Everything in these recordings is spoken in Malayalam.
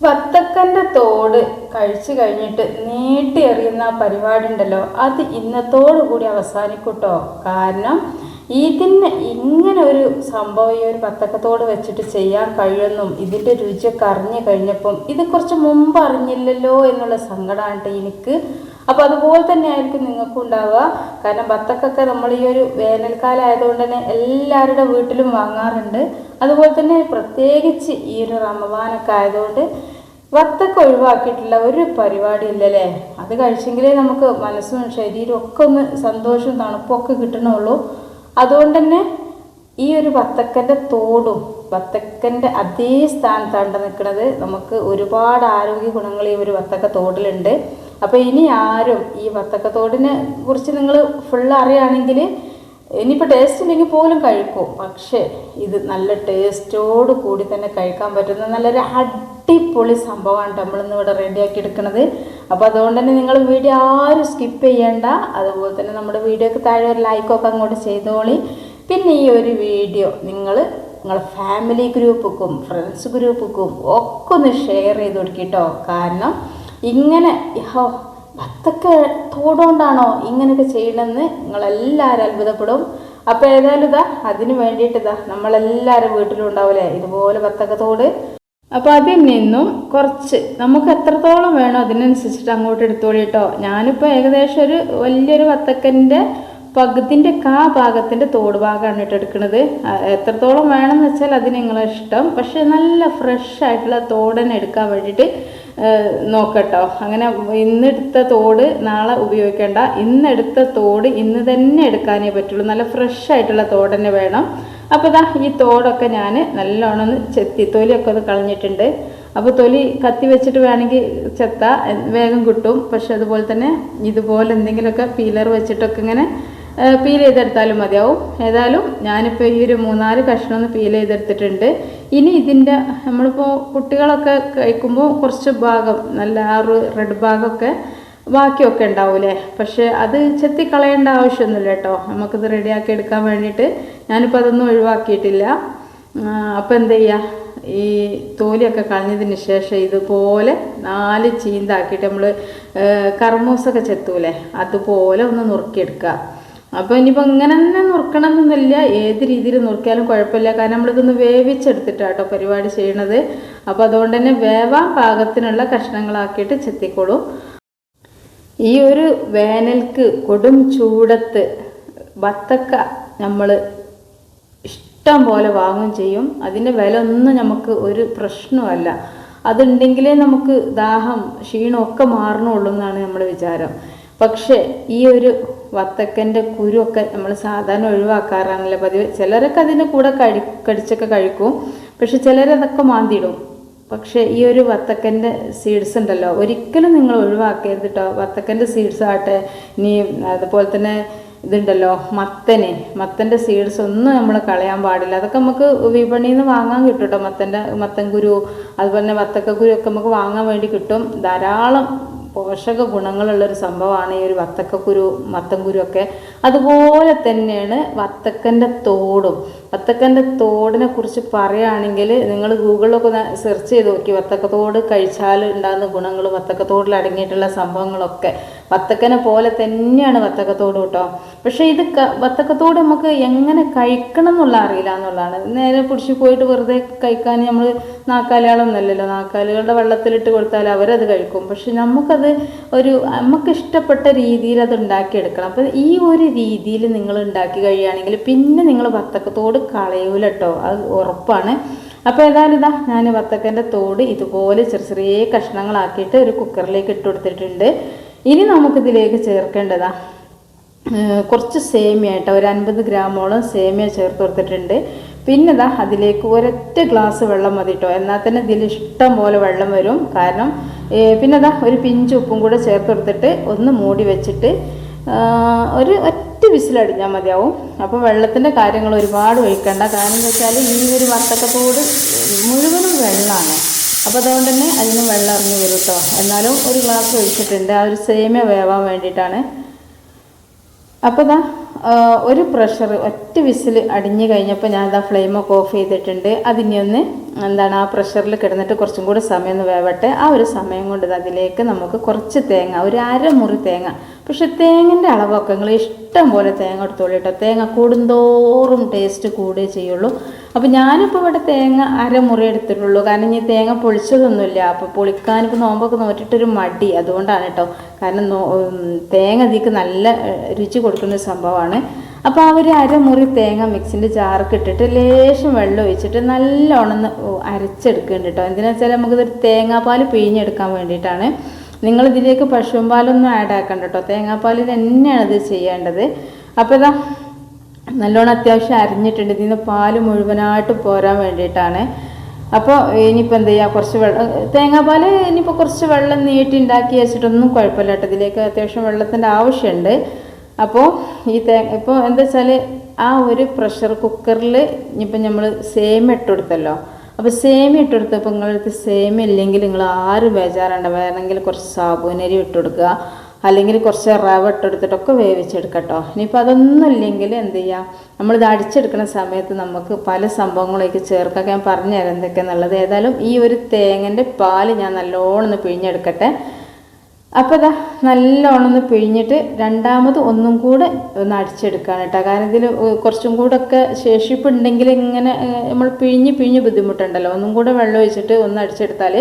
വത്തക്കന്റെ തോട് കഴിച്ചു കഴിഞ്ഞിട്ട് നീട്ടി എറിയുന്ന ആ പരിപാടി ഉണ്ടല്ലോ അത് ഇന്നത്തോടു കൂടി അവസാനിക്കൂട്ടോ. കാരണം ഇതിന് ഇങ്ങനെ ഒരു സംഭവം ഈ ഒരു വത്തക്കത്തോട് വെച്ചിട്ട് ചെയ്യാൻ കഴിയുമെന്നും ഇതിന്റെ രുചിയൊക്കെ അറിഞ്ഞു കഴിഞ്ഞപ്പം ഇത് കുറച്ച് മുമ്പ് അറിഞ്ഞില്ലല്ലോ എന്നുള്ള സങ്കടമാണ് എനിക്ക്. അപ്പോൾ അതുപോലെ തന്നെ ആയിരിക്കും നിങ്ങൾക്കും ഉണ്ടാവുക. കാരണം വത്തക്കൊക്കെ നമ്മൾ ഈ ഒരു വേനൽക്കാലം ആയതുകൊണ്ട് തന്നെ എല്ലാവരുടെ വീട്ടിലും വാങ്ങാറുണ്ട്. അതുപോലെ തന്നെ പ്രത്യേകിച്ച് ഈ ഒരു റമവാനൊക്കെ ആയതുകൊണ്ട് വത്തക്ക ഒഴിവാക്കിയിട്ടുള്ള ഒരു പരിപാടി ഇല്ലല്ലേ അത് കഴിച്ചെങ്കിലേ നമുക്ക് മനസ്സും ശരീരവും ഒക്കെ ഒന്ന് സന്തോഷവും തണുപ്പൊക്കെ കിട്ടണുള്ളൂ. അതുകൊണ്ട് തന്നെ ഈ ഒരു വത്തക്കന്റെ തോടും വത്തക്കന്റെ അതേ സ്ഥാനത്താണ് നിൽക്കുന്നത് നമുക്ക് ഒരുപാട് ആരോഗ്യ ഗുണങ്ങൾ ഈ ഒരു വത്തക്ക തോടിലുണ്ട്. അപ്പോൾ ഇനി ആരും ഈ വത്തക്ക തോടിനെ കുറിച്ച് നിങ്ങൾ ഫുൾ അറിയുകയാണെങ്കിൽ ഇനിയിപ്പോൾ ടേസ്റ്റ് ഉണ്ടെങ്കിൽ പോലും കഴിക്കും. പക്ഷേ ഇത് നല്ല ടേസ്റ്റോട് കൂടി തന്നെ കഴിക്കാൻ പറ്റുന്ന നല്ലൊരു അടിപൊളി സംഭവമാണ് നമ്മളിന്ന് ഇവിടെ റെഡിയാക്കി എടുക്കുന്നത്. അപ്പോൾ അതുകൊണ്ട് തന്നെ നിങ്ങൾ വീഡിയോ ആരും സ്കിപ്പ് ചെയ്യേണ്ട. അതുപോലെ തന്നെ നമ്മുടെ വീഡിയോക്ക് താഴെ ഒരു ലൈക്കൊക്കെ അങ്ങോട്ട് ചെയ്തോളി. പിന്നെ ഈ ഒരു വീഡിയോ നിങ്ങൾ നിങ്ങളെ ഫാമിലി ഗ്രൂപ്പുക്കും ഫ്രണ്ട്സ് ഗ്രൂപ്പുക്കും ഒക്കെ ഒന്ന് ഷെയർ ചെയ്ത് കൊടുക്കിട്ടോ കാരണം ഇങ്ങനെ ഹോ വത്തക്ക തോടുകൊണ്ടാണോ ഇങ്ങനെയൊക്കെ ചെയ്യണമെന്ന് നിങ്ങളെല്ലാവരും അത്ഭുതപ്പെടും. അപ്പോൾ ഏതായാലും ഇതാ അതിന് വേണ്ടിയിട്ട് ഇതാ നമ്മളെല്ലാവരും വീട്ടിലും ഉണ്ടാവില്ലേ ഇതുപോലെ വത്തക്ക തോട്. അപ്പോൾ അതിൽ നിന്നും കുറച്ച് നമുക്ക് എത്രത്തോളം വേണോ അതിനനുസരിച്ചിട്ട് അങ്ങോട്ട് എടുത്തോളി കേട്ടോ ഞാനിപ്പോൾ ഏകദേശം ഒരു വലിയൊരു വത്തക്കന്റെ പകുതിന്റെ കാ ഭാഗത്തിന്റെ തോട് ഭാഗമാണ് കേട്ടോ എടുക്കുന്നത് എത്രത്തോളം വേണമെന്ന് വെച്ചാൽ അത് നിങ്ങളെ ഇഷ്ടം. പക്ഷേ നല്ല ഫ്രഷ് ആയിട്ടുള്ള തോടനെ എടുക്കാൻ വേണ്ടിയിട്ട് നോക്കട്ടോ. അങ്ങനെ ഇന്നെടുത്ത തോട് നാളെ ഉപയോഗിക്കേണ്ട. ഇന്നെടുത്ത തോട് ഇന്ന് തന്നെ എടുക്കാനേ പറ്റുള്ളൂ. നല്ല ഫ്രഷ് ആയിട്ടുള്ള തോട് തന്നെ വേണം. അപ്പോൾ ഇതാ ഈ തോടൊക്കെ ഞാൻ നല്ലോണം ഒന്ന് ചെത്തി തൊലിയൊക്കെ ഒന്ന് കളഞ്ഞിട്ടുണ്ട്. അപ്പോൾ തൊലി കത്തി വെച്ചിട്ട് വേണമെങ്കിൽ ചെത്ത. വേഗം കിട്ടും. പക്ഷെ അതുപോലെ തന്നെ ഇതുപോലെ എന്തെങ്കിലുമൊക്കെ പീലർ വെച്ചിട്ടൊക്കെ ഇങ്ങനെ പീൽ ചെയ്തെടുത്താലും മതിയാവും. ഏതായാലും ഞാനിപ്പോൾ ഈ ഒരു മൂന്നാൽ കഷ്ണം ഒന്ന് പീൽ ചെയ്തെടുത്തിട്ടുണ്ട്. ഇനി ഇതിന്റെ നമ്മളിപ്പോൾ കുട്ടികളൊക്കെ കഴിക്കുമ്പോൾ കുറച്ച് ഭാഗം നല്ല ആ റെഡ് ഭാഗമൊക്കെ ബാക്കിയൊക്കെ ഉണ്ടാവൂലേ? പക്ഷേ അത് ചെത്തി കളയേണ്ട ആവശ്യമൊന്നുമില്ല കേട്ടോ. നമുക്കിത് റെഡിയാക്കി എടുക്കാൻ വേണ്ടിയിട്ട് ഞാനിപ്പോൾ അതൊന്നും ഒഴിവാക്കിയിട്ടില്ല. അപ്പോൾ എന്ത് ചെയ്യുക ഈ തോലിയൊക്കെ കളഞ്ഞതിന് ശേഷം ഇതുപോലെ നാല് ചീന്താക്കിയിട്ട് നമ്മൾ കർമൂസൊക്കെ ചെത്തൂലേ? അതുപോലെ ഒന്ന് നുറുക്കിയെടുക്കുക. അപ്പോൾ ഇനിയിപ്പോൾ ഇങ്ങനെ തന്നെ നുറുക്കണം എന്നൊന്നുമില്ല ഏത് രീതിയിൽ നുറുക്കിയാലും കുഴപ്പമില്ല. കാരണം നമ്മളിതൊന്ന് വേവിച്ചെടുത്തിട്ടാട്ടോ പരിപാടി ചെയ്യണത്. അപ്പോൾ അതുകൊണ്ട് തന്നെ വേവാൻ പാകത്തിനുള്ള കഷ്ണങ്ങളാക്കിയിട്ട് ചെത്തിക്കോളൂ. ഈ ഒരു വേനൽക്ക് കൊടും ചൂടത്ത് വത്തക്ക നമ്മൾ ഇഷ്ടം പോലെ വാങ്ങും ചെയ്യും. അതിന്റെ വില ഒന്നും നമുക്ക് ഒരു പ്രശ്നമല്ല അതുണ്ടെങ്കിലേ നമുക്ക് ദാഹം ക്ഷീണമൊക്കെ മാറണുള്ളൂ എന്നാണ് നമ്മുടെ വിചാരം. പക്ഷേ ഈ ഒരു വത്തക്കന്റെ കുരുവൊക്കെ നമ്മൾ സാധാരണ ഒഴിവാക്കാറാണല്ലോ പതിവ്. ചിലരൊക്കെ അതിന്റെ കൂടെ കഴി കടിച്ചൊക്കെ കഴിക്കും. പക്ഷെ ചിലരതൊക്കെ മാന്തിയിടും. പക്ഷേ ഈ ഒരു വത്തക്കന്റെ സീഡ്സ് ഉണ്ടല്ലോ ഒരിക്കലും നിങ്ങൾ ഒഴിവാക്കരുത് കേട്ടോ വത്തക്കന്റെ സീഡ്സ് ആട്ടെ ഇനി അതുപോലെ തന്നെ ഇതുണ്ടല്ലോ മത്തന്. മത്തന്റെ സീഡ്സ് ഒന്നും നമ്മൾ കളയാൻ പാടില്ല. അതൊക്കെ നമുക്ക് വിപണിയിൽ നിന്ന് വാങ്ങാൻ കിട്ടും കേട്ടോ മത്തന്റെ മത്തൻ കുരു അതുപോലെ തന്നെ വത്തക്ക കുരു ഒക്കെ നമുക്ക് വാങ്ങാൻ വേണ്ടി കിട്ടും. ധാരാളം പോഷക ഗുണങ്ങളുള്ളൊരു സംഭവമാണ് ഈ ഒരു വത്തക്കക്കുരു മത്തൻകുരു ഒക്കെ. അതുപോലെ തന്നെയാണ് വത്തക്കന്റെ തോടും. വത്തക്കന്റെ തോടിനെ കുറിച്ച് പറയുകയാണെങ്കിൽ നിങ്ങൾ ഗൂഗിളിലൊക്കെ ഒന്ന് സെർച്ച് ചെയ്ത് നോക്കി. വത്തക്കത്തോട് കഴിച്ചാൽ ഉണ്ടാകുന്ന ഗുണങ്ങൾ വത്തക്കത്തോടിൽ അടങ്ങിയിട്ടുള്ള സംഭവങ്ങളൊക്കെ. വത്തക്കനെ പോലെ തന്നെയാണ് വത്തക്കത്തോട് കേട്ടോ. പക്ഷേ ഇത് വത്തക്കത്തോട് നമുക്ക് എങ്ങനെ കഴിക്കണം എന്നുള്ള അറിയില്ല എന്നുള്ളതാണ്. നേരെ പിടിച്ച് പോയിട്ട് വെറുതെ കഴിക്കാൻ നമ്മൾ നാക്കാലികളൊന്നുമല്ലല്ലോ. നാക്കാലികളുടെ വെള്ളത്തിലിട്ട് കൊടുത്താൽ അവരത് കഴിക്കും. പക്ഷെ നമുക്കത് ഒരു നമുക്ക് ഇഷ്ടപ്പെട്ട രീതിയിൽ അത് ഉണ്ടാക്കിയെടുക്കണം. അപ്പം ഈ ഒരു രീതിയിൽ നിങ്ങൾ ഉണ്ടാക്കി കഴിയുകയാണെങ്കിൽ പിന്നെ നിങ്ങൾ വത്തക്കത്തോട് കളയൂല കേട്ടോ അത് ഉറപ്പാണ്. അപ്പോൾ ഏതായാലും ഇതാ ഞാൻ വത്തക്കന്റെ തോട് ഇതുപോലെ ചെറിയ ചെറിയ കഷ്ണങ്ങളാക്കിയിട്ട് ഒരു കുക്കറിലേക്ക് ഇട്ട് കൊടുത്തിട്ടുണ്ട്. ഇനി നമുക്കിതിലേക്ക് ചേർക്കേണ്ടതാ കുറച്ച് സേമിയ കേട്ടോ. ഒരു അൻപത് ഗ്രാമോളം സേമിയ ചേർത്ത് കൊടുത്തിട്ടുണ്ട്. പിന്നെ ഇതാ അതിലേക്ക് ഒരൊറ്റ ഗ്ലാസ് വെള്ളം മതി കേട്ടോ. എന്നാൽ തന്നെ ഇതിൽ ഇഷ്ടം പോലെ വെള്ളം വരും. കാരണം പിന്നെ ഇതാ ഒരു പിഞ്ച് ഉപ്പും കൂടെ ചേർത്ത് കൊടുത്തിട്ട് ഒന്ന് മൂടി വെച്ചിട്ട് ഒരു ഒറ്റ വിസിലടിഞ്ഞാൽ മതിയാവും. അപ്പോൾ വെള്ളത്തിന്റെ കാര്യങ്ങൾ ഒരുപാട് ഒഴിക്കണ്ട. കാരണം എന്ന് വെച്ചാൽ ഈ ഒരു വത്തക്കത്തോട് മുഴുവനും വെള്ളമാണ് അപ്പോൾ അതുകൊണ്ട് തന്നെ അതിന് വെള്ളം ഇറങ്ങി വരും കേട്ടോ എന്നാലും ഒരു ഗ്ലാസ് ഒഴിച്ചിട്ടുണ്ട്. ആ ഒരു സേമിയ വേവാൻ വേണ്ടിയിട്ടാണ്. അപ്പോൾ ദാ ഒരു പ്രഷർ ഒറ്റ വിസിൽ അടിഞ്ഞു കഴിഞ്ഞപ്പോൾ ഞാൻ അതാ ഫ്ലെയിമൊക്കെ ഓഫ് ചെയ്തിട്ടുണ്ട്. അതിനി ഒന്ന് എന്താണ് ആ പ്രഷറിൽ കിടന്നിട്ട് കുറച്ചും കൂടി സമയം ഒന്ന് വേവട്ടെ. ആ ഒരു സമയം കൊണ്ട് ഇത് അതിലേക്ക് നമുക്ക് കുറച്ച് തേങ്ങ ഒരു അരമുറി തേങ്ങ പക്ഷെ തേങ്ങന്റെ അളവൊക്കെ നിങ്ങൾ ഇഷ്ടം പോലെ തേങ്ങ എടുത്തോളൂ കേട്ടോ. തേങ്ങ കൂടുന്തോറും ടേസ്റ്റ് കൂടുകയേ ചെയ്യുള്ളൂ. അപ്പോൾ ഞാനിപ്പോൾ ഇവിടെ തേങ്ങ അരമുറി എടുത്തിട്ടുള്ളൂ. കാരണം ഇനി തേങ്ങ പൊളിച്ചതൊന്നുമില്ല. അപ്പോൾ പൊളിക്കാനിപ്പോൾ നോമ്പൊക്കെ നോറ്റിട്ടൊരു മടി. അതുകൊണ്ടാണ് കേട്ടോ. കാരണം തേങ്ങ ഇതിക്ക് നല്ല രുചി കൊടുക്കുന്ന ഒരു സംഭവമാണ്. അപ്പോൾ ആ ഒരു അരമുറി തേങ്ങ മിക്സിന്റെ ജാർക്ക് ഇട്ടിട്ട് ലേശം വെള്ളം ഒഴിച്ചിട്ട് നല്ലോണം അരച്ചെടുക്കുന്നുണ്ട് കേട്ടോ. എന്തിനാ വെച്ചാൽ നമുക്കിതൊരു തേങ്ങാപ്പാൽ പിഴിഞ്ഞെടുക്കാൻ വേണ്ടിയിട്ടാണ്. നിങ്ങൾ ഇതിലേക്ക് പശുവും ആഡ് ആക്കണ്ട കേട്ടോ തേങ്ങാപ്പാലിൽ തന്നെയാണ് ഇത് ചെയ്യേണ്ടത്. അപ്പോൾ ഇതാ നല്ലോണം അത്യാവശ്യം അരിഞ്ഞിട്ടുണ്ട്. ഇതിൽ നിന്ന് പാൽ മുഴുവനായിട്ട് പോരാൻ വേണ്ടിയിട്ടാണ്. അപ്പോൾ ഇനിയിപ്പോൾ എന്ത് ചെയ്യുക കുറച്ച് വെള്ളം തേങ്ങാപ്പാൽ ഇനിയിപ്പോൾ കുറച്ച് വെള്ളം നീട്ടി ഉണ്ടാക്കി വെച്ചിട്ടൊന്നും കുഴപ്പമില്ല കേട്ടോ ഇതിലേക്ക് അത്യാവശ്യം വെള്ളത്തിന്റെ ആവശ്യമുണ്ട് അപ്പോൾ ഈ തേ ഇപ്പോൾ എന്താ വെച്ചാൽ ആ ഒരു പ്രഷർ കുക്കറിൽ ഇനിയിപ്പോൾ നമ്മൾ സേം ഇട്ട് കൊടുത്തല്ലോ. അപ്പോൾ സേമി ഇട്ടെടുത്തപ്പോൾ നിങ്ങളടുത്ത് സേമി ഇല്ലെങ്കിൽ നിങ്ങൾ ആരും ബേജാറേണ്ട. വേണമെങ്കിൽ കുറച്ച് സാബൂനരി ഇട്ടുകൊടുക്കുക അല്ലെങ്കിൽ കുറച്ച് റവ ഇട്ടെടുത്തിട്ടൊക്കെ വേവിച്ചെടുക്കട്ടോ. ഇനിയിപ്പോൾ അതൊന്നും ഇല്ലെങ്കിൽ എന്ത് ചെയ്യാം? നമ്മളിത് അടിച്ചെടുക്കുന്ന സമയത്ത് നമുക്ക് പല സംഭവങ്ങളേക്ക് ചേർക്കാൻ ഞാൻ പറഞ്ഞുതരാം എന്തൊക്കെയാണെന്നുള്ളത് ഏതായാലും ഈ ഒരു തേങ്ങന്റെ പാൽ ഞാൻ നല്ലോണം ഒന്ന് പിഴിഞ്ഞെടുക്കട്ടെ. അപ്പോൾ ഇതാ നല്ലോണം ഒന്ന് പിഴിഞ്ഞിട്ട് രണ്ടാമത് ഒന്നും കൂടെ ഒന്ന് അടിച്ചെടുക്കുകയാണ് കേട്ടോ. കാരണം ഇതിൽ കുറച്ചും കൂടെ ഒക്കെ ശേഷിപ്പ് ഉണ്ടെങ്കിൽ ഇങ്ങനെ നമ്മൾ പിഴിഞ്ഞ് പിഴിഞ്ഞ് ബുദ്ധിമുട്ടുണ്ടല്ലോ. ഒന്നും കൂടെ വെള്ളം ഒഴിച്ചിട്ട് ഒന്ന് അടിച്ചെടുത്താൽ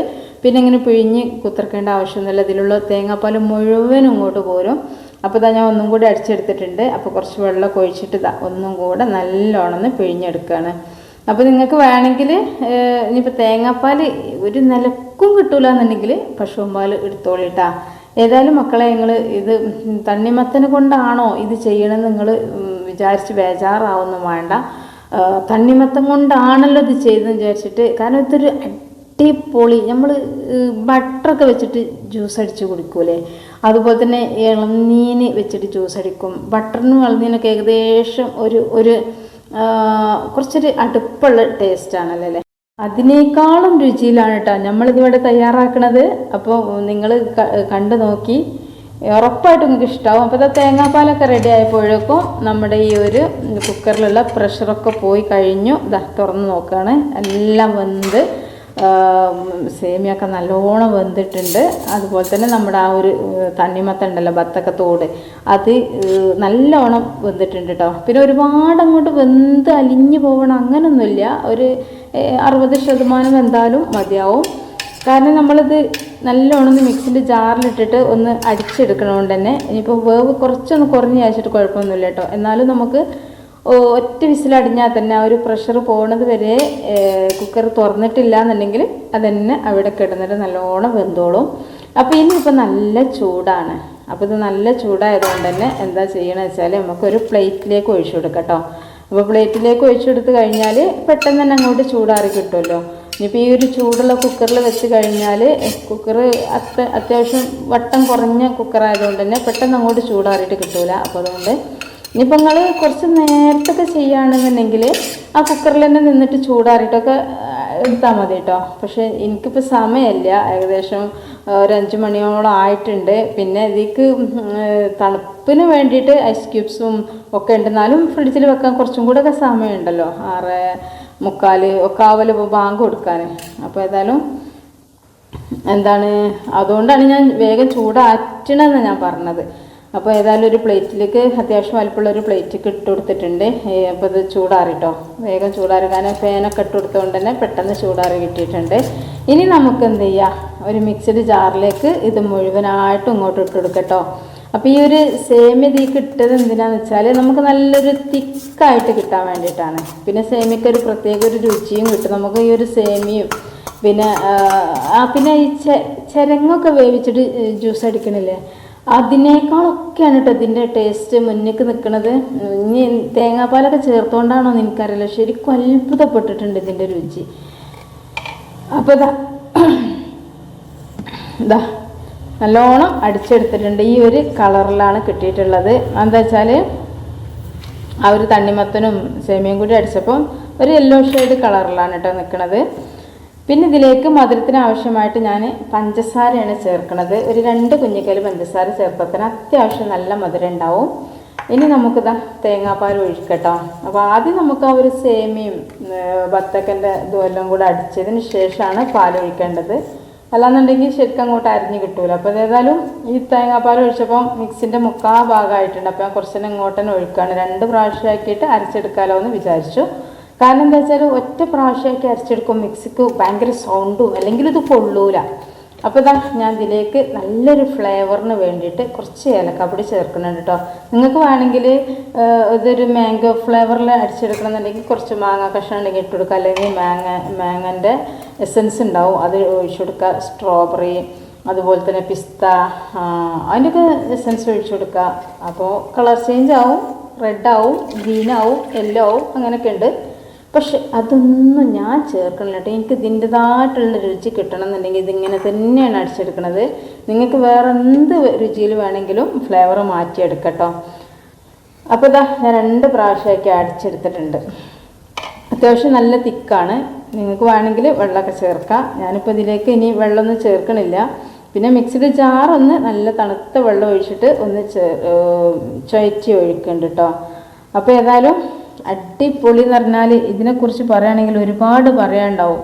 പിന്നെ ഇങ്ങനെ പിഴിഞ്ഞ് കുത്തിർക്കേണ്ട ആവശ്യമൊന്നുമില്ല. ഇതിലുള്ള തേങ്ങാപ്പാൽ മുഴുവനും ഇങ്ങോട്ട് പോരും അപ്പോൾ ഇതാ ഞാൻ ഒന്നും കൂടി അടിച്ചെടുത്തിട്ടുണ്ട്. അപ്പോൾ കുറച്ച് വെള്ളമൊക്കെ ഒഴിച്ചിട്ട് ഇതാ ഒന്നും കൂടെ നല്ലോണം ഒന്ന് പിഴിഞ്ഞെടുക്കുകയാണ് അപ്പോൾ നിങ്ങൾക്ക് വേണമെങ്കിൽ ഇനിയിപ്പോൾ തേങ്ങാപ്പാൽ ഒരു നിലക്കും കിട്ടൂല എന്നുണ്ടെങ്കിൽ പശുവും പാൽ എടുത്തോളിട്ടാ ഏതായാലും മക്കളെ നിങ്ങൾ ഇത് തണ്ണിമത്തന് കൊണ്ടാണോ ഇത് ചെയ്യണമെന്ന് നിങ്ങൾ വിചാരിച്ച് ബേജാറാവൊന്നും വേണ്ട. തണ്ണിമത്തം കൊണ്ടാണല്ലോ ഇത് ചെയ്തെന്ന് വിചാരിച്ചിട്ട് കാരണം ഇതൊരു അടിപൊളി നമ്മൾ ബട്ടറൊക്കെ വെച്ചിട്ട് ജ്യൂസ് അടിച്ച് കുടിക്കൂലേ? അതുപോലെ തന്നെ ഇളനീന് വെച്ചിട്ട് ജ്യൂസ് അടിക്കും. ബട്ടറിനും ഇളനീനൊക്കെ ഏകദേശം ഒരു ഒരു കുറച്ചൊരു അടുപ്പുള്ള ടേസ്റ്റാണല്ലോ അല്ലേ അതിനേക്കാളും രുചിയിലാണ് കേട്ടോ നമ്മളിതിവിടെ തയ്യാറാക്കണത്. അപ്പോൾ നിങ്ങൾ കണ്ടു നോക്കി. ഉറപ്പായിട്ടും നിങ്ങൾക്ക് ഇഷ്ടമാവും അപ്പോൾ ഇത് തേങ്ങാപ്പാലൊക്കെ റെഡി ആയപ്പോഴേക്കും നമ്മുടെ ഈ ഒരു കുക്കറിലുള്ള പ്രഷറൊക്കെ പോയി കഴിഞ്ഞു. ഇതാ തുറന്ന് നോക്കുകയാണ് എല്ലാം വെന്ത്. സേമിയൊക്കെ നല്ലോണം വെന്തിട്ടുണ്ട്. അതുപോലെ തന്നെ നമ്മുടെ ആ ഒരു തണ്ണിമത്ത ഉണ്ടല്ലോ ബത്തക്ക തോട് അത് നല്ലോണം വെന്തിട്ടുണ്ട് കേട്ടോ പിന്നെ ഒരുപാട് അങ്ങോട്ട് വെന്ത് അലിഞ്ഞു പോകണം അങ്ങനൊന്നുമില്ല. ഒരു അറുപത് ശതമാനം എന്തായാലും മതിയാവും. കാരണം നമ്മളിത് നല്ലോണം ഒന്ന് മിക്സിന്റെ ജാറിലിട്ടിട്ട് ഒന്ന് അടിച്ചെടുക്കണതുകൊണ്ട് തന്നെ ഇനിയിപ്പോൾ വേവ് കുറച്ചൊന്ന് കുറഞ്ഞ് അയച്ചിട്ട് കുഴപ്പമൊന്നുമില്ല കേട്ടോ എന്നാലും നമുക്ക് ഒറ്റ വിസിലടിഞ്ഞാൽ തന്നെ ആ ഒരു പ്രഷർ പോണത് വരെ കുക്കർ തുറന്നിട്ടില്ല എന്നുണ്ടെങ്കിൽ അതന്നെ അവിടെ കിടന്നിട്ട് നല്ലോണം വെന്തോളും. അപ്പോൾ ഇനിയിപ്പോൾ നല്ല ചൂടാണ്. അപ്പോൾ ഇത് നല്ല ചൂടായതുകൊണ്ട് തന്നെ എന്താ ചെയ്യണമെന്ന് വെച്ചാൽ നമുക്കൊരു പ്ലേറ്റിലേക്ക് ഒഴിച്ചു കൊടുക്കാം കേട്ടോ അപ്പോൾ പ്ലേറ്റിലേക്ക് ഒഴിച്ചു കൊടുത്ത് കഴിഞ്ഞാൽ പെട്ടെന്ന് തന്നെ അങ്ങോട്ട് ചൂടാറി കിട്ടുമല്ലോ. ഇനിയിപ്പോൾ ഈ ഒരു ചൂടുള്ള കുക്കറിൽ വെച്ച് കഴിഞ്ഞാൽ കുക്കർ അത്ര അത്യാവശ്യം വട്ടം കുറഞ്ഞ കുക്കറായതുകൊണ്ട് തന്നെ പെട്ടെന്ന് അങ്ങോട്ട് ചൂടാറിയിട്ട് കിട്ടില്ല അപ്പോൾ അതുകൊണ്ട് ഇനിയിപ്പോൾ നിങ്ങൾ കുറച്ച് നേരത്തൊക്കെ ചെയ്യുകയാണെന്നുണ്ടെങ്കിൽ ആ കുക്കറിൽ തന്നെ നിന്നിട്ട് ചൂടാറിയിട്ടൊക്കെ എടുത്താൽ മതി കേട്ടോ പക്ഷേ എനിക്കിപ്പോൾ സമയമില്ല. ഏകദേശം ഒരു അഞ്ച് മണിയോളം ആയിട്ടുണ്ട്. പിന്നെ ഇതിക്ക് തണുപ്പിന് വേണ്ടിയിട്ട് ഐസ് ക്യൂബ്സും ഒക്കെ ഉണ്ട്. എന്നാലും ഫ്രിഡ്ജിൽ വെക്കാൻ കുറച്ചും കൂടെ ഒക്കെ സമയമുണ്ടല്ലോ. ആറ് മുക്കാൽ ഒക്കെ ആവൽ ബാങ്ക് കൊടുക്കാൻ അപ്പോൾ ഏതായാലും എന്താണ് അതുകൊണ്ടാണ് ഞാൻ വേഗം ചൂടാറ്റണമെന്ന് ഞാൻ പറഞ്ഞത്. അപ്പോൾ ഏതായാലും ഒരു പ്ലേറ്റിലേക്ക് അത്യാവശ്യം വലിപ്പമുള്ള ഒരു പ്ലേറ്റിലേക്ക് ഇട്ട് കൊടുത്തിട്ടുണ്ട്. അപ്പോൾ ഇത് ചൂടാറിട്ടോ. വേഗം ചൂടാറി കാരണം ഫാനൊക്കെ ഇട്ട് കൊടുത്തുകൊണ്ട് തന്നെ പെട്ടെന്ന് ചൂടാറി കിട്ടിയിട്ടുണ്ട്. ഇനി നമുക്ക് എന്ത് ചെയ്യാം? ഒരു മിക്സഡ് ജാറിലേക്ക് ഇത് മുഴുവനായിട്ടും ഇങ്ങോട്ട് ഇട്ട് കൊടുക്കട്ടോ അപ്പോൾ ഈ ഒരു സേമിയ തീ കിട്ടത് എന്തിനാന്ന് വെച്ചാൽ നമുക്ക് നല്ലൊരു തിക്കായിട്ട് കിട്ടാൻ വേണ്ടിയിട്ടാണ്. പിന്നെ സേമിയക്ക് ഒരു പ്രത്യേക ഒരു രുചിയും കിട്ടും. നമുക്ക് ഈ ഒരു സേമിയും പിന്നെ പിന്നെ ഈ ചെ ചിരങ്ങൊക്കെ വേവിച്ചിട്ട് ജ്യൂസ് അടിക്കണില്ലേ? അതിനേക്കാളൊക്കെയാണ് കേട്ടോ ഇതിന്റെ ടേസ്റ്റ് മുന്നിക്ക് നിൽക്കുന്നത് ഇനി തേങ്ങാപ്പാലൊക്കെ ചേർത്തുകൊണ്ടാണോ എന്ന് എനിക്കറിയില്ല. ശരിക്കും അത്ഭുതപ്പെട്ടിട്ടുണ്ട് ഇതിന്റെ രുചി. അപ്പോൾ ഇതാ ഇതാ നല്ലോണം അടിച്ചെടുത്തിട്ടുണ്ട്. ഈ ഒരു കളറിലാണ് കിട്ടിയിട്ടുള്ളത്. എന്താ വെച്ചാൽ ആ ഒരു തണ്ണിമത്തനും സേമിയയും കൂടി അടിച്ചപ്പോൾ ഒരു യെല്ലോ ഷെയ്ഡ് കളറിലാണ് കേട്ടോ നിൽക്കുന്നത് പിന്നെ ഇതിലേക്ക് മധുരത്തിന് ആവശ്യമായിട്ട് ഞാൻ പഞ്ചസാരയാണ് ചേർക്കുന്നത് ഒരു രണ്ട് കുഞ്ഞിക്കൽ പഞ്ചസാര ചേർത്തത്തിന് അത്യാവശ്യം നല്ല മധുരം ഉണ്ടാവും. ഇനി നമുക്കിതാ തേങ്ങാപ്പാൽ ഒഴിക്കട്ടോ. അപ്പോൾ ആദ്യം നമുക്ക് ആ ഒരു സേമിയും ബത്തക്കന്റെ ഇതുമെല്ലാം കൂടെ അടിച്ചതിന് ശേഷമാണ് പാൽ ഒഴിക്കേണ്ടത്. അല്ലാന്നുണ്ടെങ്കിൽ ശരിക്കും അങ്ങോട്ട് അരിഞ്ഞ് കിട്ടൂല. അപ്പോൾ ഏതായാലും ഈ തേങ്ങാപ്പാൽ ഒഴിച്ചപ്പോൾ മിക്സിന്റെ മുക്കാ ഭാഗമായിട്ടുണ്ട്. അപ്പോൾ ഞാൻ കുറച്ചുനേരം ഇങ്ങോട്ട് തന്നെ ഒഴിക്കുകയാണ് രണ്ട് പ്രാവശ്യമാക്കിയിട്ട് അരച്ചെടുക്കാമല്ലോ എന്ന് വിചാരിച്ചു. കാരണം എന്താ വെച്ചാൽ ഒറ്റ പ്രാവശ്യമൊക്കെ അരച്ചെടുക്കും. മിക്സിക്ക് ഭയങ്കര സൗണ്ടും അല്ലെങ്കിൽ ഇത് കൊള്ളൂല അപ്പോൾ ഇതാ ഞാൻ ഇതിലേക്ക് നല്ലൊരു ഫ്ലേവറിന് വേണ്ടിയിട്ട് കുറച്ച് ഏലക്കാപ്പൊടി ചേർക്കുന്നുണ്ട് കേട്ടോ നിങ്ങൾക്ക് വേണമെങ്കിൽ ഇതൊരു മാംഗോ ഫ്ലേവറിൽ അടിച്ചെടുക്കണമെന്നുണ്ടെങ്കിൽ കുറച്ച് മാങ്ങ കഷ്ണം ഉണ്ടെങ്കിൽ ഇട്ട് കൊടുക്കുക. അല്ലെങ്കിൽ മാങ്ങ മാങ്ങന്റെ എസൻസ് ഉണ്ടാവും. അത് ഒഴിച്ചു കൊടുക്കുക. സ്ട്രോബെറി അതുപോലെ തന്നെ പിസ്ത അതിന്റെയൊക്കെ എസൻസ് ഒഴിച്ചു കൊടുക്കുക. അപ്പോൾ കളർ ചേഞ്ച് ആവും. റെഡ് ആവും ഗ്രീൻ ആവും യെല്ലോ ആവും അങ്ങനെയൊക്കെ ഉണ്ട്. പക്ഷെ അതൊന്നും ഞാൻ ചേർക്കണില്ല കേട്ടോ. എനിക്ക് ഇതിന്റെതായിട്ടുള്ള രുചി കിട്ടണം എന്നുണ്ടെങ്കിൽ ഇതിങ്ങനെ തന്നെയാണ് അടിച്ചെടുക്കണത്. നിങ്ങൾക്ക് വേറെ എന്ത് രുചിയിൽ വേണമെങ്കിലും ഫ്ലേവർ മാറ്റിയെടുക്കട്ടോ. അപ്പോൾ ഇതാ ഞാൻ രണ്ട് പ്രാവശ്യമൊക്കെ അടിച്ചെടുത്തിട്ടുണ്ട്. അത്യാവശ്യം നല്ല തിക്കാണ്. നിങ്ങൾക്ക് വേണമെങ്കിൽ വെള്ളമൊക്കെ ചേർക്കാം. ഞാനിപ്പോൾ ഇതിലേക്ക് ഇനി വെള്ളമൊന്നും ചേർക്കണില്ല. പിന്നെ മിക്സിയുടെ ജാറൊന്ന് നല്ല തണുത്ത വെള്ളം ഒഴിച്ചിട്ട് ഒന്ന് ചേ ചുയറ്റി ഒഴിക്കുന്നുണ്ട് കേട്ടോ. അപ്പോൾ ഏതായാലും അടിപൊളി എന്ന് പറഞ്ഞാൽ ഇതിനെക്കുറിച്ച് പറയുകയാണെങ്കിൽ ഒരുപാട് പറയാനുണ്ടാവും.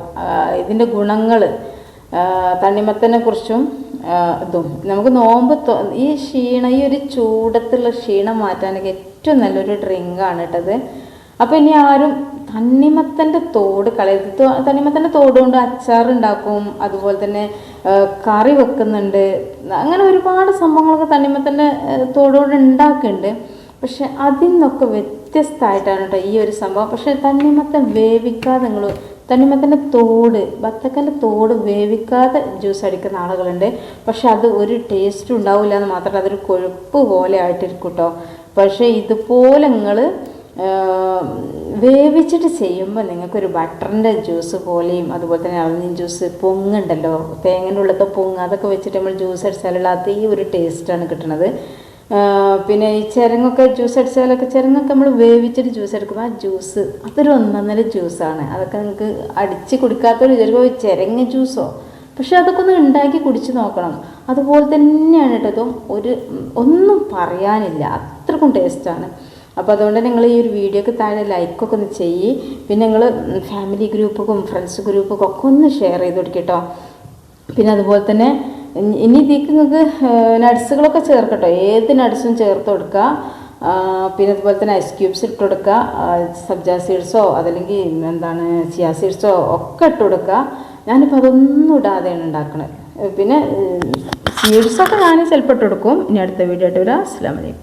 ഇതിന്റെ ഗുണങ്ങൾ തണ്ണിമത്തനെ കുറിച്ചും ഇതും. നമുക്ക് നോമ്പ് ഈ ക്ഷീണം ഈ ഒരു ചൂടത്തുള്ള ക്ഷീണം മാറ്റാനൊക്കെ ഏറ്റവും നല്ലൊരു ഡ്രിങ്കാണ് കേട്ടത് അപ്പോൾ ഇനി ആരും തണ്ണിമത്തന്റെ തോട് കളയരുത്. തണ്ണിമത്തന്റെ തോട് കൊണ്ട് അച്ചാർ ഉണ്ടാക്കും അതുപോലെ തന്നെ കറി വെക്കുന്നുണ്ട്. അങ്ങനെ ഒരുപാട് സംഭവങ്ങളൊക്കെ തണ്ണിമത്തന്റെ തോട് കൊണ്ട് ഉണ്ടാക്കുന്നുണ്ട്. പക്ഷെ അതിൽ നിന്നൊക്കെ വ്യത്യസ്തമായിട്ടാണ് കേട്ടോ ഈ ഒരു സംഭവം. പക്ഷെ തണ്ണിമത്തൻ വേവിക്കാതെ നിങ്ങൾ തണ്ണിമത്തന്റെ തോട് ബത്തക്കന്റെ തോട് വേവിക്കാതെ ജ്യൂസ് അടിക്കുന്ന ആളുകളുണ്ട്. പക്ഷെ അത് ഒരു ടേസ്റ്റ് ഉണ്ടാവില്ല എന്ന് മാത്രമല്ല അതൊരു കൊഴുപ്പ് പോലെ ആയിട്ടിരിക്കും കേട്ടോ പക്ഷേ ഇതുപോലെ നിങ്ങൾ വേവിച്ചിട്ട് ചെയ്യുമ്പോൾ നിങ്ങൾക്കൊരു ബട്ടറിന്റെ ജ്യൂസ് പോലെയും അതുപോലെ തന്നെ അളഞ്ഞ ജ്യൂസ് പൊങ്ങുണ്ടല്ലോ തേങ്ങന്റെ ഉള്ളത്തെ പൊങ്ങ് അതൊക്കെ വെച്ചിട്ട് നമ്മൾ ജ്യൂസ് അടിച്ചാലുള്ള അതേ ഒരു ടേസ്റ്റാണ് കിട്ടുന്നത്. പിന്നെ ഈ ചിരങ്ങൊക്കെ ജ്യൂസ് അടിച്ചാലൊക്കെ ചിരങ്ങൊക്കെ നമ്മൾ വേവിച്ചിട്ട് ജ്യൂസ് എടുക്കുമ്പോൾ ആ ജ്യൂസ് അതൊരു ഒന്നൊന്നര ജ്യൂസാണ്. അതൊക്കെ നിങ്ങൾക്ക് അടിച്ച് കുടിക്കാത്തവർ വിചാരിക്കുമ്പോൾ ചിരങ്ങ ജ്യൂസോ? പക്ഷെ അതൊക്കെ ഒന്ന് ഉണ്ടാക്കി കുടിച്ച് നോക്കണം. അതുപോലെ തന്നെയാണ് കേട്ടോ ഒരു ഒന്നും പറയാനില്ല. അത്രക്കും ടേസ്റ്റാണ്. അപ്പോൾ അതുകൊണ്ട് നിങ്ങൾ ഈ ഒരു വീഡിയോക്ക് താഴെ ലൈക്കൊക്കെ ഒന്ന് ചെയ്യ്. പിന്നെ നിങ്ങൾ ഫാമിലി ഗ്രൂപ്പൊക്കെ ഫ്രണ്ട്സ് ഗ്രൂപ്പൊക്കെ ഒക്കെ ഒന്ന് ഷെയർ ചെയ്ത് കൊടുക്കട്ടോ പിന്നെ അതുപോലെ തന്നെ ഇനി- ഇതിക്കുന്നത് നിങ്ങൾക്ക് നട്സുകളൊക്കെ ചേർക്കട്ടോ. ഏത് നട്സും ചേർത്ത് കൊടുക്കുക. പിന്നെ അതുപോലെ തന്നെ ഐസ് ക്യൂബ്സ് ഇട്ട് കൊടുക്കുക. സബ്ജാ സീഡ്സോ അതല്ലെങ്കിൽ എന്താണ് ചിയ സീഡ്സോ ഒക്കെ ഇട്ട് കൊടുക്കുക. ഞാനിപ്പോൾ അതൊന്നും ഇടാതെയാണ് ഉണ്ടാക്കുന്നത് പിന്നെ സീഡ്സൊക്കെ ഞാൻ ചിലപ്പോൾ ഇട്ട് കൊടുക്കും. ഇനി അടുത്ത വീഡിയോ ആയിട്ട് വരാം. അസ്സാം വലൈക്കും